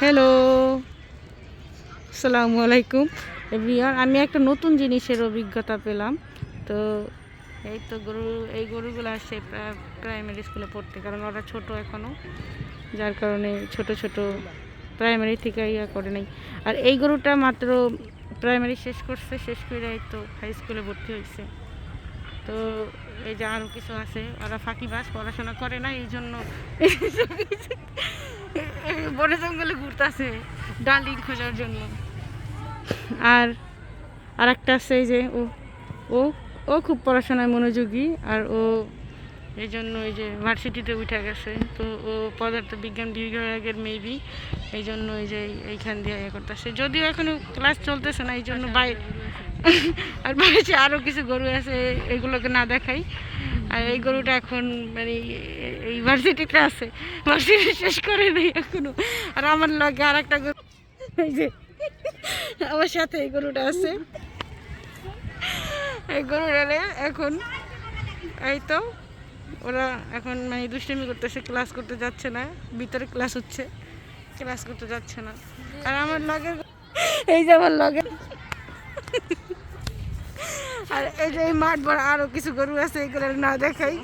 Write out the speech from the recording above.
Hello আসসালামু আলাইকুম everyone আমি একটা নতুন জিনিসের অভিজ্ঞতা পেলাম। তো এই তো গরু, এই গরুগুলো প্রা- প্রাইমারি স্কুলে পড়তে, কারণ ওরা ছোট এখনও যার কারণে ছোট ছোট প্রাইমারি থেকে ইয়া করে নাই। আর এই গরুটা মাত্র প্রাইমারি শেষ করছে, শেষ করে এই তো হাই স্কুলে ভর্তি হয়েছে। তো এই যে আরও কিছু আছে, ওরা ফাঁকিবাস পড়াশোনা করে না এই জন্য বনে জঙ্গলে ঘুরতেছে ডালিম খোঁজার জন্য। আর আর একটা আছে এই যে ও ও ও খুব পড়াশোনায় মনোযোগী আর ও এই জন্য ওই যে ভার্সিটিতে উঠে গেছে। তো ও পদার্থ বিজ্ঞান বিভাগের মেবি এই জন্য ওই যে এইখান দিয়ে ইয়ে করতেছে। যদিও এখনও ক্লাস চলতেছে না এই জন্য বাইরে আর বাইরে আরও কিছু গরু আছে এগুলোকে না দেখাই। আর এই গরুটা এখন মানে এই আছে। ভার্সিটি শেষ করে নেই এখনও। আর আমার লগে আর একটা গরু এই যে, আমার সাথে এই গরুটা আছে। এই গরুটা এখন, এই তো, ওরা এখন মানে দুষ্টামি করতেছে ক্লাস করতে যাচ্ছে না, ভিতরে ক্লাস হচ্ছে ক্লাস করতে যাচ্ছে না। আর আমার লগে এই যে আমার লগে আর এই মাঠ বড় আরও কিছু গরু আছে এগুলোর না দেখাই।